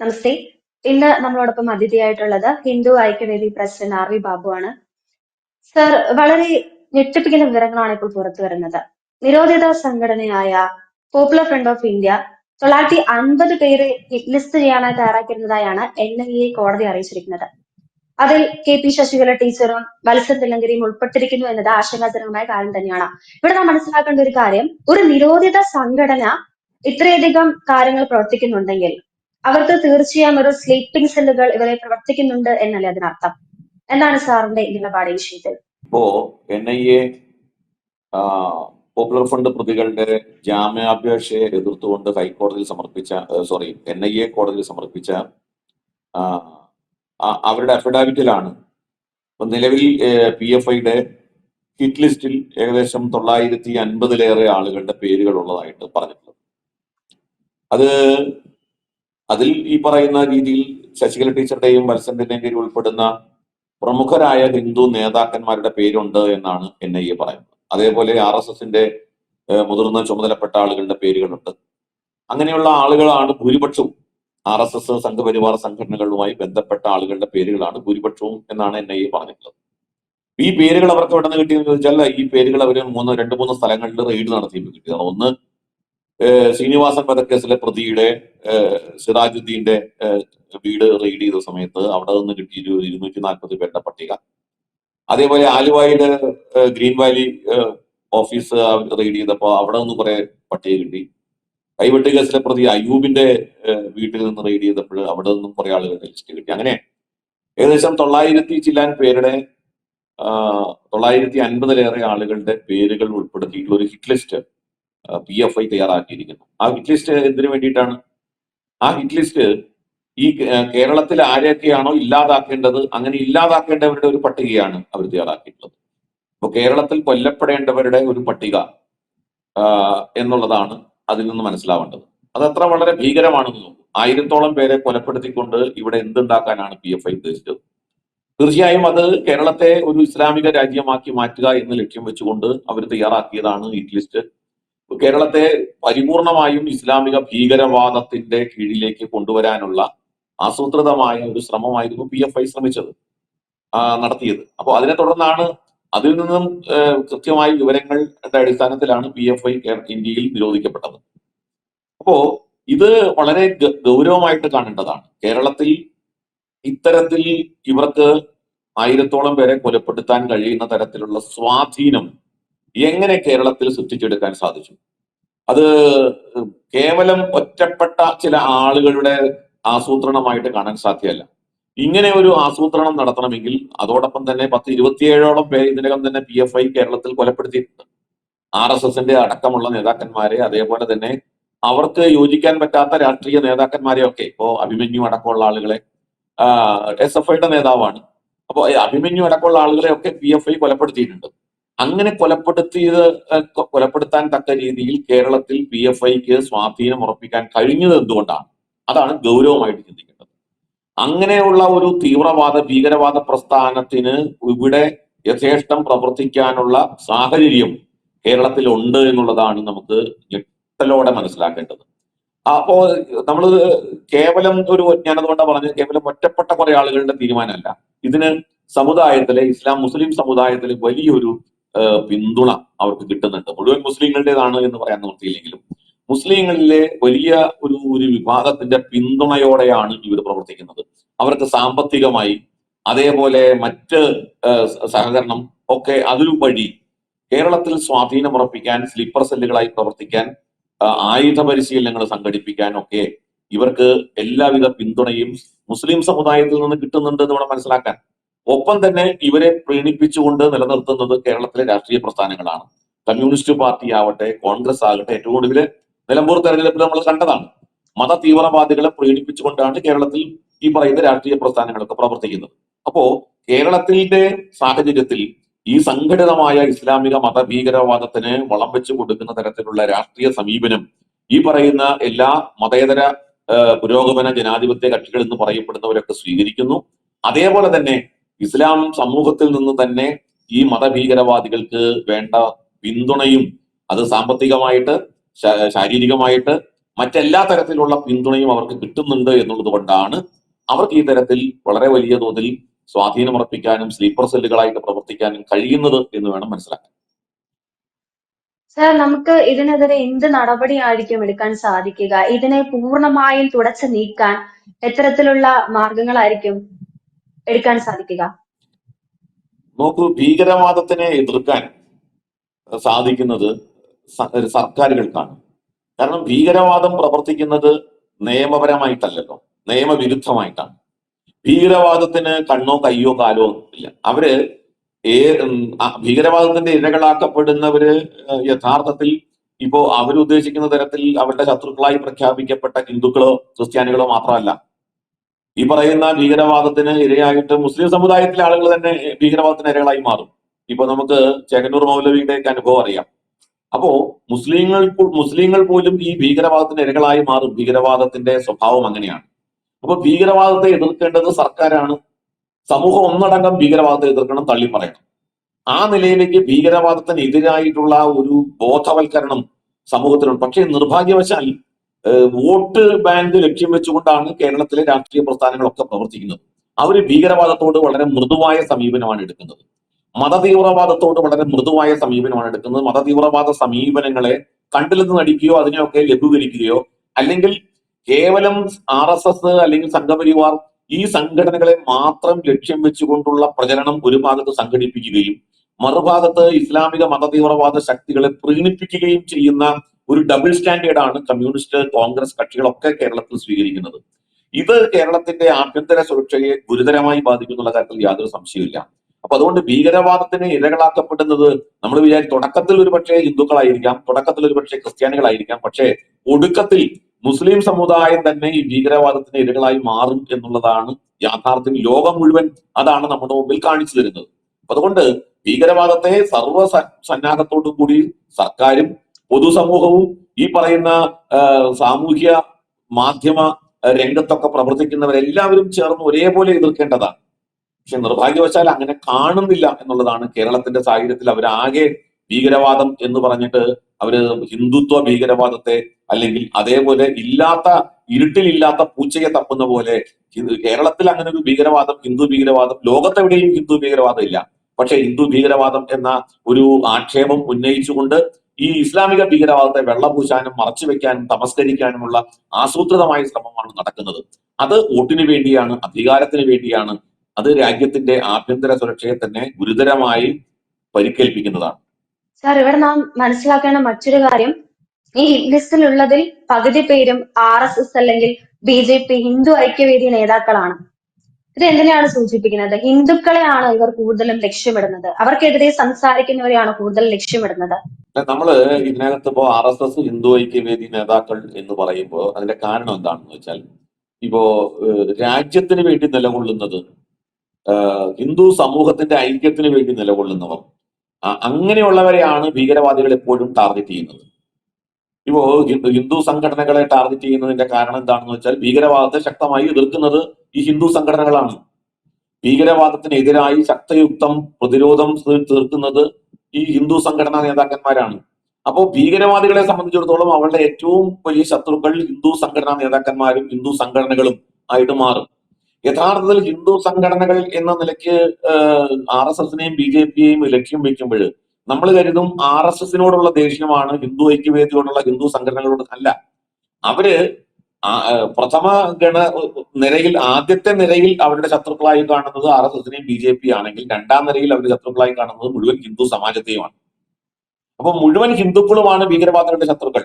നമസ്തേ. ഇന്ന് നമ്മളോടൊപ്പം അതിഥിയായിട്ടുള്ളത് Hindu Aikyavedi president R V Babu ആണ് സർ വളരെ ഞെട്ടിപ്പിക്കുന്ന വിവരങ്ങളാണ് ഇപ്പോൾ പുറത്തു വരുന്നത്. നിരോധിത സംഘടനയായ പോപ്പുലർ ഫ്രണ്ട് ഓഫ് ഇന്ത്യ തൊള്ളായിരത്തി അൻപത് പേരെ ലിസ്റ്റ് ചെയ്യാനായി തയ്യാറാക്കിയിരുന്നതായാണ് എൻ ഐ എ കോടതി അറിയിച്ചിരിക്കുന്നത്. അതിൽ കെ പി ശശികല ടീച്ചറും മത്സര തില്ലങ്കരിയും ഉൾപ്പെട്ടിരിക്കുന്നു എന്നത് ആശങ്കാജനകമായ കാര്യം തന്നെയാണ്. ഇവിടെ നാം മനസ്സിലാക്കേണ്ട ഒരു കാര്യം ഒരു നിരോധിത സംഘടന ഇത്രയധികം കാര്യങ്ങൾ പ്രവർത്തിക്കുന്നുണ്ടെങ്കിൽ അവർക്ക് തീർച്ചയായും ഒരു സ്ലീപ്പിംഗ് സെല്ലുകൾ ഇവരെ പ്രവർത്തിക്കുന്നുണ്ട് എന്നല്ലേ അതിനർത്ഥം? എന്താണ് സാറിന്റെ നിലപാട് വിഷയത്തിൽ? ഇപ്പോ N I A Popular Front പ്രതികളുടെ ജാമ്യാപേക്ഷയെ എതിർത്തുകൊണ്ട് ഹൈക്കോടതിയിൽ സമർപ്പിച്ച സോറി എൻ ഐ എ കോടതിയിൽ സമർപ്പിച്ച അവരുടെ അഫിഡാവിറ്റിലാണ് ഇപ്പൊ നിലവിൽ പി എഫ് ഐയുടെ ഹിറ്റ് ലിസ്റ്റിൽ ഏകദേശം തൊള്ളായിരത്തി അൻപതിലേറെ ആളുകളുടെ പേരുകൾ ഉള്ളതായിട്ട് പറഞ്ഞിട്ടുള്ളത്. അത് അതിൽ ഈ പറയുന്ന രീതിയിൽ ശശികല ടീച്ചറുടെയും വത്സന്റന്റെയും പേരിൽ ഉൾപ്പെടുന്ന പ്രമുഖരായ ഹിന്ദു നേതാക്കന്മാരുടെ പേരുണ്ട് എന്നാണ് എൻ ഐ എ പറയുന്നത്. അതേപോലെ ആർ എസ് എസിന്റെ മുതിർന്ന ചുമതലപ്പെട്ട ആളുകളുടെ പേരുകളുണ്ട്. അങ്ങനെയുള്ള ആളുകളാണ് ഭൂരിപക്ഷവും ആർ എസ് എസ് സംഘപരിവാർ സംഘടനകളുമായി ബന്ധപ്പെട്ട ആളുകളുടെ പേരുകളാണ് ഭൂരിപക്ഷവും എന്നാണ് എൻ ഐ എ പറഞ്ഞിട്ടുള്ളത്. ഈ പേരുകൾ അവർക്ക് എവിടെ നിന്ന് കിട്ടിയെന്ന് ചോദിച്ചാൽ ഈ പേരുകൾ അവർ മൂന്ന് രണ്ട് മൂന്ന് സ്ഥലങ്ങളിൽ റെയ്ഡ് നടത്തിയപ്പോൾ കിട്ടിയതാണ് ഒന്ന് ശ്രീനിവാസൻ വധക്കേസിലെ പ്രതിയുടെ സിറാജുദ്ദീന്റെ വീട് റെയ്ഡ് ചെയ്ത സമയത്ത് അവിടെ നിന്ന് കിട്ടിയ ഇരുന്നൂറ്റി നാൽപ്പത് പേരുടെ പട്ടിക. അതേപോലെ ആലുവായുടെ ഏഹ് ഗ്രീൻ വാലി ഓഫീസ് റെയ്ഡ് ചെയ്തപ്പോൾ അവിടെ നിന്ന് കുറെ പട്ടിക കിട്ടി. കൈവെട്ട് കേസിലെ പ്രതി അയ്യൂബിന്റെ വീട്ടിൽ നിന്ന് റെയ്ഡ് ചെയ്തപ്പോൾ അവിടെ നിന്നും കുറെ ആളുകളുടെ ലിസ്റ്റ് കിട്ടി. അങ്ങനെ ഏകദേശം തൊള്ളായിരത്തി ചില്ലാൻ പേരുടെ തൊള്ളായിരത്തി അൻപതിലേറെ ആളുകളുടെ പേരുകൾ ഉൾപ്പെടുത്തിയിട്ടുള്ള ഒരു hit list P F I തയ്യാറാക്കിയിരിക്കുന്നു. ആ ഹിറ്റ് ലിസ്റ്റ് എന്തിനു വേണ്ടിയിട്ടാണ്? ആ ഹിറ്റ് ലിസ്റ്റ് ഈ കേരളത്തിൽ ആരെയൊക്കെയാണോ ഇല്ലാതാക്കേണ്ടത് അങ്ങനെ ഇല്ലാതാക്കേണ്ടവരുടെ ഒരു പട്ടികയാണ് അവർ തയ്യാറാക്കിയിട്ടുള്ളത്. അപ്പൊ കേരളത്തിൽ കൊല്ലപ്പെടേണ്ടവരുടെ ഒരു പട്ടിക എന്നുള്ളതാണ് അതിൽ നിന്ന് മനസ്സിലാവേണ്ടത്. അത് അത്ര വളരെ ഭീകരമാണെന്ന് തോന്നുന്നു. ആയിരത്തോളം പേരെ കൊലപ്പെടുത്തിക്കൊണ്ട് ഇവിടെ എന്തുണ്ടാക്കാനാണ് പി എഫ് ഐ ഉദ്ദേശിച്ചത്? തീർച്ചയായും അത് കേരളത്തെ ഒരു ഇസ്ലാമിക രാജ്യമാക്കി മാറ്റുക എന്ന് ലക്ഷ്യം വെച്ചുകൊണ്ട് അവർ തയ്യാറാക്കിയതാണ് ഹിറ്റ് ലിസ്റ്റ് കേരളത്തെ പരിപൂർണമായും ഇസ്ലാമിക ഭീകരവാദത്തിന്റെ കീഴിലേക്ക് കൊണ്ടുവരാനുള്ള ആസൂത്രിതമായ ഒരു ശ്രമമായിരുന്നു പി എഫ് ഐ ശ്രമിച്ചത് നടത്തിയത്. അപ്പോൾ അതിനെ തുടർന്നാണ് അതിൽ നിന്നും കൃത്യമായ വിവരങ്ങളുടെ അടിസ്ഥാനത്തിലാണ് പി എഫ് ഐ ഇന്ത്യയിൽ നിരോധിക്കപ്പെട്ടത്. അപ്പോ ഇത് വളരെ ഗൗരവമായിട്ട് കാണേണ്ടതാണ്. കേരളത്തിൽ ഇത്തരത്തിൽ ഇവർക്ക് ആയിരത്തോളം പേരെ കൊലപ്പെടുത്താൻ കഴിയുന്ന തരത്തിലുള്ള സ്വാധീനം എങ്ങനെ കേരളത്തിൽ സൃഷ്ടിച്ചെടുക്കാൻ സാധിച്ചു? അത് കേവലം ഒറ്റപ്പെട്ട ചില ആളുകളുടെ ആസൂത്രണമായിട്ട് കാണാൻ സാധ്യമല്ല. ഇങ്ങനെ ഒരു ആസൂത്രണം നടത്തണമെങ്കിൽ അതോടൊപ്പം തന്നെ പത്ത് ഇരുപത്തിയേഴോളം പേര് ഇതിനകം തന്നെ പി എഫ് ഐ കേരളത്തിൽ കൊലപ്പെടുത്തിയിട്ടുണ്ട്. ആർ എസ് എസിന്റെ അടക്കമുള്ള നേതാക്കന്മാരെ അതേപോലെ തന്നെ അവർക്ക് യോജിക്കാൻ പറ്റാത്ത രാഷ്ട്രീയ നേതാക്കന്മാരെയൊക്കെ ഇപ്പോ അഭിമന്യു അടക്കമുള്ള ആളുകളെ എസ് എഫ് ഐയുടെ നേതാവാണ്. അപ്പോൾ അഭിമന്യു അടക്കമുള്ള ആളുകളെ ഒക്കെ പി എഫ് ഐ കൊലപ്പെടുത്തിയിട്ടുണ്ട്. അങ്ങനെ കൊലപ്പെടുത്തിയത് കൊലപ്പെടുത്താൻ തക്ക രീതിയിൽ കേരളത്തിൽ പി എഫ് ഐക്ക് സ്വാധീനം ഉറപ്പിക്കാൻ കഴിഞ്ഞത് എന്തുകൊണ്ടാണ്? അതാണ് ഗൗരവമായിട്ട് ചിന്തിക്കേണ്ടത്. അങ്ങനെയുള്ള ഒരു തീവ്രവാദ ഭീകരവാദ പ്രസ്ഥാനത്തിന് ഇവിടെ യഥേഷ്ടം പ്രവർത്തിക്കാനുള്ള സാഹചര്യം കേരളത്തിൽ ഉണ്ട് എന്നുള്ളതാണ് നമുക്ക് ഞെട്ടലോടെ മനസ്സിലാക്കേണ്ടത്. അപ്പോ നമ്മൾ കേവലം ഒരു ഞാനതുകൊണ്ടാണ് പറഞ്ഞത് കേവലം ഒറ്റപ്പെട്ട കുറെ ആളുകളുടെ തീരുമാനമല്ല. ഇതിന് സമുദായത്തിലെ ഇസ്ലാം മുസ്ലിം സമുദായത്തിലെ വലിയൊരു പിന്തുണ അവർക്ക് കിട്ടുന്നുണ്ട്. മുഴുവൻ മുസ്ലിങ്ങളുടേതാണ് എന്ന് പറയാൻ നിർത്തിയില്ലെങ്കിലും മുസ്ലിങ്ങളിലെ വലിയ ഒരു ഒരു വിഭാഗത്തിന്റെ പിന്തുണയോടെയാണ് ഇവർ പ്രവർത്തിക്കുന്നത്. അവർക്ക് സാമ്പത്തികമായി അതേപോലെ മറ്റ് സഹകരണം ഒക്കെ അതിലുപരി കേരളത്തിൽ സ്വാധീനം ഉറപ്പിക്കാൻ സ്ലീപ്പർ സെല്ലുകളായി പ്രവർത്തിക്കാൻ ആയുധ പരിശീലനങ്ങൾ സംഘടിപ്പിക്കാൻ ഒക്കെ ഇവർക്ക് എല്ലാവിധ പിന്തുണയും മുസ്ലിം സമുദായത്തിൽ നിന്ന് കിട്ടുന്നുണ്ട് എന്ന് വേണം മനസ്സിലാക്കാൻ. ഒപ്പം തന്നെ ഇവരെ പ്രീണിപ്പിച്ചുകൊണ്ട് നിലനിർത്തുന്നത് കേരളത്തിലെ രാഷ്ട്രീയ പ്രസ്ഥാനങ്ങളാണ്. കമ്മ്യൂണിസ്റ്റ് പാർട്ടി ആവട്ടെ കോൺഗ്രസ് ആകട്ടെ ഏറ്റവും ഒടുവിൽ നിലമ്പൂർ തെരഞ്ഞെടുപ്പിൽ നമ്മൾ കണ്ടതാണ്. മത തീവ്രവാദികളെ പ്രീണിപ്പിച്ചുകൊണ്ടാണ് കേരളത്തിൽ ഈ പറയുന്ന രാഷ്ട്രീയ പ്രസ്ഥാനങ്ങളൊക്കെ പ്രവർത്തിക്കുന്നത്. അപ്പോ കേരളത്തിന്റെ സാഹചര്യത്തിൽ ഈ സംഘടിതമായ ഇസ്ലാമിക മതഭീകരവാദത്തിന് വളം വെച്ചു കൊടുക്കുന്ന തരത്തിലുള്ള രാഷ്ട്രീയ സമീപനം ഈ പറയുന്ന എല്ലാ മതേതര പുരോഗമന ജനാധിപത്യ കക്ഷികൾ എന്ന് പറയപ്പെടുന്നവരൊക്കെ സ്വീകരിക്കുന്നു. അതേപോലെ തന്നെ ഇസ്ലാം സമൂഹത്തിൽ നിന്ന് തന്നെ ഈ മതഭീകരവാദികൾക്ക് വേണ്ട പിന്തുണയും അത് സാമ്പത്തികമായിട്ട് ശാരീരികമായിട്ട് മറ്റെല്ലാ തരത്തിലുള്ള പിന്തുണയും അവർക്ക് കിട്ടുന്നുണ്ട് എന്നുള്ളത് കൊണ്ടാണ് അവർക്ക് ഈ തരത്തിൽ വളരെ വലിയ തോതിൽ സ്വാധീനമുറപ്പിക്കാനും സ്ലീപ്പർ സെല്ലുകളായിട്ട് പ്രവർത്തിക്കാനും കഴിയുന്നത് എന്ന് വേണം മനസ്സിലാക്കാൻ. സർ നമുക്ക് ഇതിനെതിരെ എന്ത് നടപടിയായിരിക്കും എടുക്കാൻ സാധിക്കുക? ഇതിനെ പൂർണമായും തുടച്ചു നീക്കാൻ എത്തരത്തിലുള്ള മാർഗങ്ങളായിരിക്കും എടുക്കാൻ സാധിക്കുക. നോക്കൂ ഭീകരവാദത്തിനെ എതിർക്കാൻ സാധിക്കുന്നത് സർക്കാരുകൾക്കാണ്. കാരണം ഭീകരവാദം പ്രവർത്തിക്കുന്നത് നിയമപരമായിട്ടല്ലല്ലോ. നിയമവിരുദ്ധമായിട്ടാണ്. ഭീകരവാദത്തിന് കണ്ണോ കയ്യോ കാലോ ഒന്നുമില്ല അവർ ഏ ഭീകരവാദത്തിന്റെ ഇരകളാക്കപ്പെടുന്നവര് യഥാർത്ഥത്തിൽ ഇപ്പോ അവരുദ്ദേശിക്കുന്ന തരത്തിൽ അവരുടെ ശത്രുക്കളായി പ്രഖ്യാപിക്കപ്പെട്ട ഹിന്ദുക്കളോ ക്രിസ്ത്യാനികളോ മാത്രമല്ല ഈ പറയുന്ന ഭീകരവാദത്തിന് ഇരയായിട്ട് മുസ്ലിം സമുദായത്തിലെ ആളുകൾ തന്നെ ഭീകരവാദത്തിന് ഇരകളായി മാറും. ഇപ്പൊ നമുക്ക് ചേകന്നൂർ മൗലവിയുടെ ഒക്കെ അനുഭവം അറിയാം. അപ്പോ മുസ്ലിങ്ങൾ മുസ്ലിങ്ങൾ പോലും ഈ ഭീകരവാദത്തിന് ഇരകളായി മാറും. ഭീകരവാദത്തിന്റെ സ്വഭാവം അങ്ങനെയാണ്. അപ്പൊ ഭീകരവാദത്തെ എതിർക്കേണ്ടത് സർക്കാരാണ്. സമൂഹം ഒന്നടങ്കം ഭീകരവാദത്തെ എതിർക്കണം തള്ളി പറയണം. ആ നിലയിലേക്ക് ഭീകരവാദത്തിന് എതിരായിട്ടുള്ള ഒരു ബോധവൽക്കരണം സമൂഹത്തിലുണ്ട്. പക്ഷേ നിർഭാഗ്യവശാൽ വോട്ട് ബാങ്ക് ലക്ഷ്യം വെച്ചുകൊണ്ടാണ് കേരളത്തിലെ രാഷ്ട്രീയ പ്രസ്ഥാനങ്ങളൊക്കെ പ്രവർത്തിക്കുന്നത്. അവർ ഭീകരവാദത്തോട് വളരെ മൃദുവായ സമീപനമാണ് എടുക്കുന്നത്. മതതീവ്രവാദത്തോട് വളരെ മൃദുവായ സമീപനമാണ് എടുക്കുന്നത്. മതതീവ്രവാദ സമീപനങ്ങളെ കണ്ടിൽ നിന്ന് നടിക്കുകയോ അതിനെയൊക്കെ ലഘൂകരിക്കുകയോ അല്ലെങ്കിൽ കേവലം ആർ എസ് എസ് അല്ലെങ്കിൽ സംഘപരിവാർ ഈ സംഘടനകളെ മാത്രം ലക്ഷ്യം വെച്ചുകൊണ്ടുള്ള പ്രചരണം ഒരു ഭാഗത്ത് സംഘടിപ്പിക്കുകയും മറുഭാഗത്ത് ഇസ്ലാമിക മതതീവ്രവാദ ശക്തികളെ പ്രീണിപ്പിക്കുകയും ചെയ്യുന്ന ഒരു ഡബിൾ സ്റ്റാൻഡേർഡ് ആണ് കമ്മ്യൂണിസ്റ്റ് കോൺഗ്രസ് കക്ഷികളൊക്കെ കേരളത്തിൽ സ്വീകരിക്കുന്നത്. ഇത് കേരളത്തിന്റെ ആഭ്യന്തര സുരക്ഷയെ ഗുരുതരമായി ബാധിക്കുന്നുള്ള കാര്യത്തിൽ യാതൊരു സംശയമില്ല അപ്പൊ അതുകൊണ്ട് ഭീകരവാദത്തിന് ഇരകളാക്കപ്പെടുന്നത് നമ്മൾ വിചാരിച്ചു തുടക്കത്തിൽ ഒരു പക്ഷേ ഹിന്ദുക്കളായിരിക്കാം തുടക്കത്തിൽ ഒരു പക്ഷേ ക്രിസ്ത്യാനികളായിരിക്കാം പക്ഷേ ഒടുക്കത്തിൽ മുസ്ലിം സമുദായം തന്നെ ഈ ഭീകരവാദത്തിന് ഇരകളായി മാറും എന്നുള്ളതാണ് യാഥാർത്ഥ്യം. ലോകം മുഴുവൻ അതാണ് നമ്മുടെ മുമ്പിൽ കാണിച്ചു തരുന്നത്. അപ്പൊ അതുകൊണ്ട് ഭീകരവാദത്തെ സർവ സന്നാഹത്തോടും കൂടി സർക്കാരും പൊതുസമൂഹവും ഈ പറയുന്ന സാമൂഹ്യ മാധ്യമ രംഗത്തൊക്കെ പ്രവർത്തിക്കുന്നവരെല്ലാവരും ചേർന്ന് ഒരേപോലെ എതിർക്കേണ്ടതാണ്. പക്ഷെ നിർഭാഗ്യവശാൽ അങ്ങനെ കാണുന്നില്ല എന്നുള്ളതാണ് കേരളത്തിന്റെ സാഹചര്യത്തിൽ അവരാകെ ഭീകരവാദം എന്ന് പറഞ്ഞിട്ട് അവർ ഹിന്ദുത്വ ഭീകരവാദത്തെ അല്ലെങ്കിൽ അതേപോലെ ഇല്ലാത്ത ഇരുട്ടിലില്ലാത്ത പൂച്ചയെ തപ്പുന്ന പോലെ കേരളത്തിൽ അങ്ങനെ ഒരു ഭീകരവാദം ഹിന്ദു ഭീകരവാദം ലോകത്തെവിടെയും ഹിന്ദു ഭീകരവാദം ഇല്ല. പക്ഷെ ഹിന്ദു ഭീകരവാദം എന്ന ഒരു ആക്ഷേപം ഉന്നയിച്ചുകൊണ്ട് ഈ ഇസ്ലാമിക ഭീകരവാദത്തെ വെള്ളപൂശാനും മറച്ചുവെക്കാനും തമസ്കരിക്കാനുമുള്ള ആസൂത്രിതമായ ശ്രമമാണ് നടക്കുന്നത്. അത് വോട്ടിന് വേണ്ടിയാണ് അധികാരത്തിന് വേണ്ടിയാണ്. അത് രാജ്യത്തിന്റെ ആഭ്യന്തര സുരക്ഷയെ തന്നെ ഗുരുതരമായി പരിക്കേൽപ്പിക്കുന്നതാണ്. സാർ ഇവിടെ നാം മനസ്സിലാക്കേണ്ട മറ്റൊരു കാര്യം. ഈ ലിസ്റ്റിലുള്ളതിൽ പകുതി പേരും ആർ എസ് എസ് അല്ലെങ്കിൽ B J P Hindu Aikyavedi നേതാക്കളാണ്. ഇത് സൂചിപ്പിക്കുന്നത്? ഹിന്ദുക്കളെയാണ് ഇവർ കൂടുതലും ലക്ഷ്യമിടുന്നത്. അവർക്കെതിരെ സംസാരിക്കുന്നവരെയാണ് കൂടുതൽ ലക്ഷ്യമിടുന്നത്. നമ്മൾ ഇതിനകത്ത് ഇപ്പോ R S S Hindu Aikyavedi നേതാക്കൾ എന്ന് പറയുമ്പോൾ അതിന്റെ കാരണം എന്താണെന്ന് വെച്ചാൽ ഇപ്പോ രാജ്യത്തിന് വേണ്ടി നിലകൊള്ളുന്നത് ഹിന്ദു സമൂഹത്തിന്റെ ഐക്യത്തിന് വേണ്ടി നിലകൊള്ളുന്നവർ അങ്ങനെയുള്ളവരെയാണ് ഭീകരവാദികൾ എപ്പോഴും ടാർഗറ്റ് ചെയ്യുന്നത്. ഇപ്പോ ഹിന്ദു സംഘടനകളെ ടാർഗറ്റ് ചെയ്യുന്നതിന്റെ കാരണം എന്താണെന്ന് വെച്ചാൽ ഭീകരവാദത്തെ ശക്തമായി എതിർക്കുന്നത് ഈ ഹിന്ദു സംഘടനകളാണ്. ഭീകരവാദത്തിനെതിരായി ശക്തയുക്തം പ്രതിരോധം തീർക്കുന്നത് ഈ ഹിന്ദു സംഘടനാ നേതാക്കന്മാരാണ്. അപ്പോൾ ഭീകരവാദികളെ സംബന്ധിച്ചിടത്തോളം അവരുടെ ഏറ്റവും വലിയ ശത്രുക്കൾ ഹിന്ദു സംഘടനാ നേതാക്കന്മാരും ഹിന്ദു സംഘടനകളും ആയിട്ട് മാറും. യഥാർത്ഥത്തിൽ ഹിന്ദു സംഘടനകൾ എന്ന നിലയ്ക്ക് ആർ എസ് എസിനെയും ബി ജെ പിയെയും ലക്ഷ്യം വെക്കുമ്പോൾ നമ്മൾ കരുതും ആർ എസ് എസിനോടുള്ള ദേഷ്യമാണ് ഹിന്ദു ഐക്യവേദിയോടുള്ള ഹിന്ദു സംഘടനകളോട് അല്ല. അവർ പ്രഥമ ഗണ നിരയിൽ ആദ്യത്തെ നിരയിൽ അവരുടെ ശത്രുക്കളായി കാണുന്നത് ആർ എസ് എസിനെയും ബി ജെ പി ആണെങ്കിൽ രണ്ടാം നിരയിൽ അവരുടെ ശത്രുക്കളായി കാണുന്നത് മുഴുവൻ ഹിന്ദു സമാജത്തെയുമാണ്. അപ്പൊ മുഴുവൻ ഹിന്ദുക്കളുമാണ് ഭീകരവാദികളുടെ ശത്രുക്കൾ.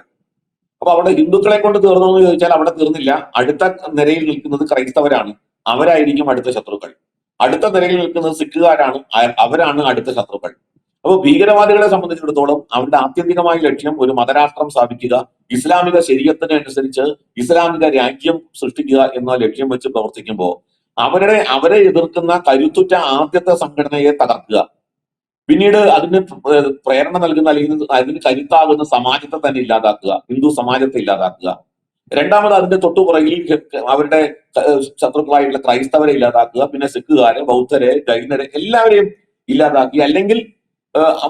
അപ്പൊ അവിടെ ഹിന്ദുക്കളെ കൊണ്ട് തീർന്നു എന്ന് ചോദിച്ചാൽ അവിടെ തീർന്നില്ല. അടുത്ത നിരയിൽ നിൽക്കുന്നത് ക്രൈസ്തവരാണ്. അവരായിരിക്കും അടുത്ത ശത്രുക്കൾ. അടുത്ത നിരയിൽ നിൽക്കുന്നത് സിഖുകാരാണ്. അവരാണ് അടുത്ത ശത്രുക്കൾ. അപ്പോൾ ഭീകരവാദികളെ സംബന്ധിച്ചിടത്തോളം അവരുടെ ആത്യന്തികമായ ലക്ഷ്യം ഒരു മതരാഷ്ട്രം സ്ഥാപിക്കുക ഇസ്ലാമിക ശരീരത്തിന് അനുസരിച്ച് ഇസ്ലാമിക രാജ്യം സൃഷ്ടിക്കുക എന്ന ലക്ഷ്യം വെച്ച് പ്രവർത്തിക്കുമ്പോൾ അവരുടെ അവരെ എതിർക്കുന്ന കരുത്തുറ്റ ആദ്യത്തെ സംഘടനയെ തകർക്കുക. പിന്നീട് അതിന് പ്രേരണ നൽകുന്ന അല്ലെങ്കിൽ അതിന് കരുത്താകുന്ന സമാജത്തെ തന്നെ ഇല്ലാതാക്കുക ഹിന്ദു സമാജത്തെ ഇല്ലാതാക്കുക. രണ്ടാമത് അതിന്റെ തൊട്ടുപുറകിൽ അവരുടെ ശത്രുക്കളായിട്ടുള്ള ക്രൈസ്തവരെ ഇല്ലാതാക്കുക പിന്നെ സിഖുകാരെ ബൗദ്ധരെ ജൈനരെ എല്ലാവരെയും ഇല്ലാതാക്കി അല്ലെങ്കിൽ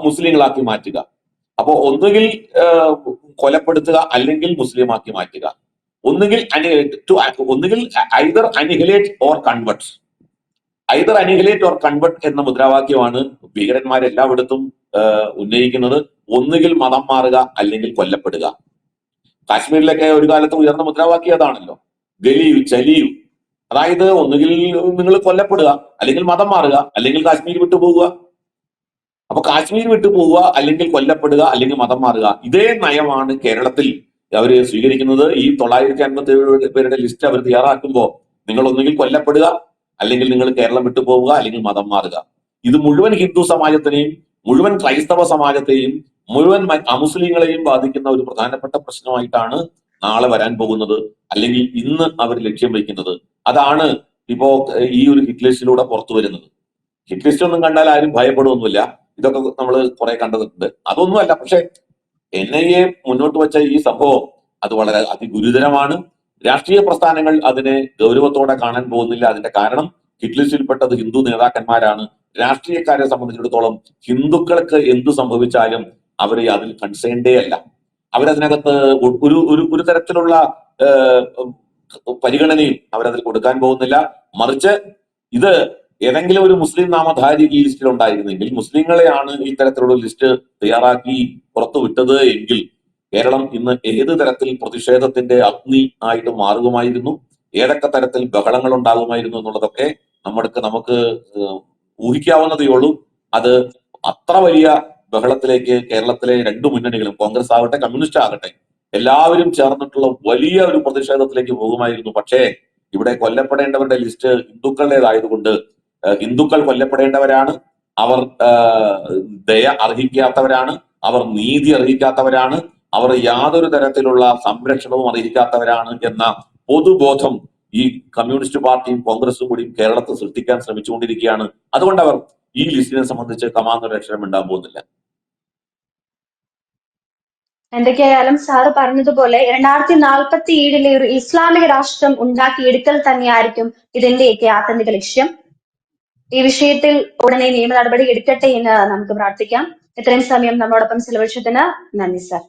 മുസ്ലിങ്ങളാക്കി മാറ്റുക. അപ്പോൾ ഒന്നുകിൽ കൊലപ്പെടുത്തുക അല്ലെങ്കിൽ മുസ്ലിമാക്കി മാറ്റുക. ഒന്നുകിൽ ടു ഒന്നുകിൽ either annihilate or convert either annihilate or convert എന്ന മുദ്രാവാക്യമാണ് ഭീകരന്മാരെല്ലായിടത്തും ഉന്നയിക്കുന്നത്. ഒന്നുകിൽ മതം മാറുക അല്ലെങ്കിൽ കൊല്ലപ്പെടുക. കാശ്മീരിലൊക്കെ ഒരു കാലത്ത് ഉയർന്ന മുദ്രാവാക്യം അതാണല്ലോ. ഗലിയു ചലിയു. അതായത് ഒന്നുകിൽ നിങ്ങൾ കൊല്ലപ്പെടുക അല്ലെങ്കിൽ മതം മാറുക അല്ലെങ്കിൽ കാശ്മീർ വിട്ടു പോവുക അപ്പൊ കാശ്മീർ വിട്ടു പോവുക അല്ലെങ്കിൽ കൊല്ലപ്പെടുക അല്ലെങ്കിൽ മതം മാറുക ഇതേ നയമാണ് കേരളത്തിൽ അവർ സ്വീകരിക്കുന്നത്. ഈ തൊള്ളായിരത്തി അൻപത്തി ഏഴ് പേരുടെ ലിസ്റ്റ് അവർ തയ്യാറാക്കുമ്പോൾ നിങ്ങൾ ഒന്നുകിൽ കൊല്ലപ്പെടുക അല്ലെങ്കിൽ നിങ്ങൾ കേരളം വിട്ടു പോവുക അല്ലെങ്കിൽ മതം മാറുക. ഇത് മുഴുവൻ ഹിന്ദു സമാജത്തിനെയും മുഴുവൻ ക്രൈസ്തവ സമാജത്തെയും മുഴുവൻ അമുസ്ലിങ്ങളെയും ബാധിക്കുന്ന ഒരു പ്രധാനപ്പെട്ട പ്രശ്നമായിട്ടാണ് നാളെ വരാൻ പോകുന്നത് അല്ലെങ്കിൽ ഇന്ന് അവർ ലക്ഷ്യം വയ്ക്കുന്നത്. അതാണ് ഇപ്പോ ഈ ഒരു ഹിറ്റ് ലിസ്റ്റിലൂടെ പുറത്തു വരുന്നത്. ഹിറ്റ് ലിസ്റ്റ് ഒന്നും കണ്ടാൽ ആരും ഭയപ്പെടുകയൊന്നുമില്ല ഇതൊക്കെ നമ്മൾ കുറെ കണ്ടതുണ്ട്. അതൊന്നുമല്ല പക്ഷെ എൻ ഐ എ മുന്നോട്ട് വെച്ച ഈ സംഭവം അത് വളരെ അതിഗുരുതരമാണ്. രാഷ്ട്രീയ പ്രസ്ഥാനങ്ങൾ അതിനെ ഗൗരവത്തോടെ കാണാൻ പോകുന്നില്ല. അതിന്റെ കാരണം ഹിറ്റ്ലിസ്റ്റിൽപ്പെട്ടത് ഹിന്ദു നേതാക്കന്മാരാണ്. രാഷ്ട്രീയക്കാരെ സംബന്ധിച്ചിടത്തോളം ഹിന്ദുക്കൾക്ക് എന്തു സംഭവിച്ചാലും അവർ അതിൽ കൺസേണ്ടേ അല്ല. അവരതിനകത്ത് ഒരു ഒരു ഒരു തരത്തിലുള്ള പരിഗണനയും അവരതിൽ കൊടുക്കാൻ പോകുന്നില്ല. മറിച്ച് ഇത് ഏതെങ്കിലും ഒരു മുസ്ലിം നാമധാരി ഈ ലിസ്റ്റിൽ ഉണ്ടായിരുന്നെങ്കിൽ മുസ്ലിങ്ങളെയാണ് ഈ തരത്തിലുള്ള ലിസ്റ്റ് തയ്യാറാക്കി പുറത്തുവിട്ടത് എങ്കിൽ കേരളം ഇന്ന് ഏത് തരത്തിൽ പ്രതിഷേധത്തിന്റെ അഗ്നി ആയിട്ട് മാറുമായിരുന്നു ഏതൊക്കെ തരത്തിൽ ബഹളങ്ങൾ ഉണ്ടാകുമായിരുന്നു എന്നുള്ളതൊക്കെ നമ്മൾക്ക് നമുക്ക് ഊഹിക്കാവുന്നതേ ഉള്ളൂ. അത് അത്ര വലിയ ബഹളത്തിലേക്ക് കേരളത്തിലെ രണ്ടു മുന്നണികളും കോൺഗ്രസ് ആകട്ടെ കമ്മ്യൂണിസ്റ്റ് ആകട്ടെ എല്ലാവരും ചേർന്നിട്ടുള്ള വലിയ ഒരു പ്രതിഷേധത്തിലേക്ക് പോകുമായിരുന്നു. പക്ഷേ ഇവിടെ കൊല്ലപ്പെടേണ്ടവരുടെ ലിസ്റ്റ് ഹിന്ദുക്കളുടേതായതുകൊണ്ട് ഹിന്ദുക്കൾ കൊല്ലപ്പെടേണ്ടവരാണ്. അവർ ദയ അർഹിക്കാത്തവരാണ്. അവർ നീതി അർഹിക്കാത്തവരാണ്. അവർ യാതൊരു തരത്തിലുള്ള സംരക്ഷണവും അർഹിക്കാത്തവരാണ് എന്ന പൊതുബോധം ഈ കമ്മ്യൂണിസ്റ്റ് പാർട്ടിയും കോൺഗ്രസും കൂടി കേരളത്തിൽ സൃഷ്ടിക്കാൻ ശ്രമിച്ചുകൊണ്ടിരിക്കുകയാണ്. അതുകൊണ്ട് അവർ ഈ ലിസ്റ്റിനെ സംബന്ധിച്ച് കമാന്നൊരു അക്ഷരം ഉണ്ടാകാൻ പോകുന്നില്ല. എന്തൊക്കെയായാലും സാറ് പറഞ്ഞതുപോലെ രണ്ടായിരത്തി നാൽപ്പത്തി ഏഴിലെ ഒരു ഇസ്ലാമിക രാഷ്ട്രം ഉണ്ടാക്കിയെടുക്കൽ തന്നെയായിരിക്കും ഇതിന്റെയൊക്കെ ആത്യന്തിക ലക്ഷ്യം. ഈ വിഷയത്തിൽ ഉടനെ നിയമ നടപടി എടുക്കട്ടെ എന്ന് നമുക്ക് പ്രാർത്ഥിക്കാം. ഇത്രയും സമയം നമ്മോടൊപ്പം ചെലവഴിച്ചതിന് നന്ദി സാർ.